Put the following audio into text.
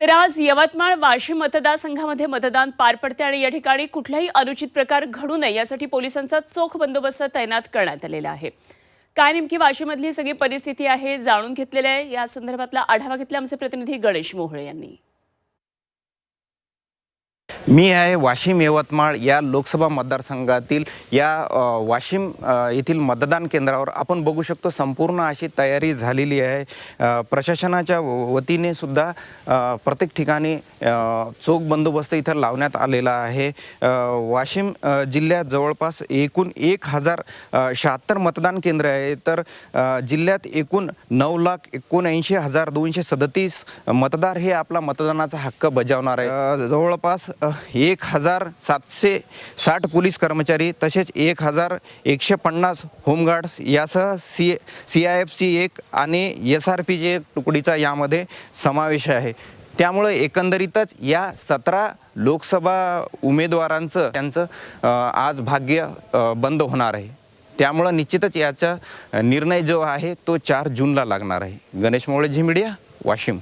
तर आज यवतमाळ वाशिम मतदारसंघामध्ये मतदान पार पडते आणि या ठिकाणी कुठलाही अनुचित प्रकार घडू नये यासाठी पोलिसांचा चोख बंदोबस्त तैनात करण्यात आलेला आहे. काय नेमकी वाशिममधली सगळी परिस्थिती आहे जाणून घेतलेलं आहे. या संदर्भातला आढावा घेतला आमचे प्रतिनिधी गणेश मोहळे यांनी. मी आहे वाशिम यवतमाळ या लोकसभा मतदारसंघातील या वाशिम येथील मतदान केंद्रावर आपण बघू शकतो संपूर्ण अशी तयारी झालेली आहे. प्रशासनाच्या व- वतीने सुद्धा प्रत्येक ठिकाणी चोख बंदोबस्त इथं लावण्यात आलेला आहे. वाशिम जिल्ह्यात जवळपास एकूण एक हजार शहात्तर मतदान केंद्र आहे. तर जिल्ह्यात एकूण नऊ लाख एकोणऐंशी हजार दोनशे सदतीस मतदार हे आपला मतदानाचा हक्क बजावणार आहे जवळपास एक हजार सातशे साठ पोलीस कर्मचारी तसेच एक हजार एकशे पन्नास होमगार्ड्स यासह C C I F C एक आणि एस आर पी जे तुकडीचा यामध्ये समावेश आहे. त्यामुळे एकंदरीतच या सतरा लोकसभा उमेदवारांचं त्यांचं आज भाग्य बंद होणार आहे. त्यामुळं निश्चितच याचा निर्णय जो आहे तो चार जूनला लागणार आहे. Ganesh Mole Zee media Washim.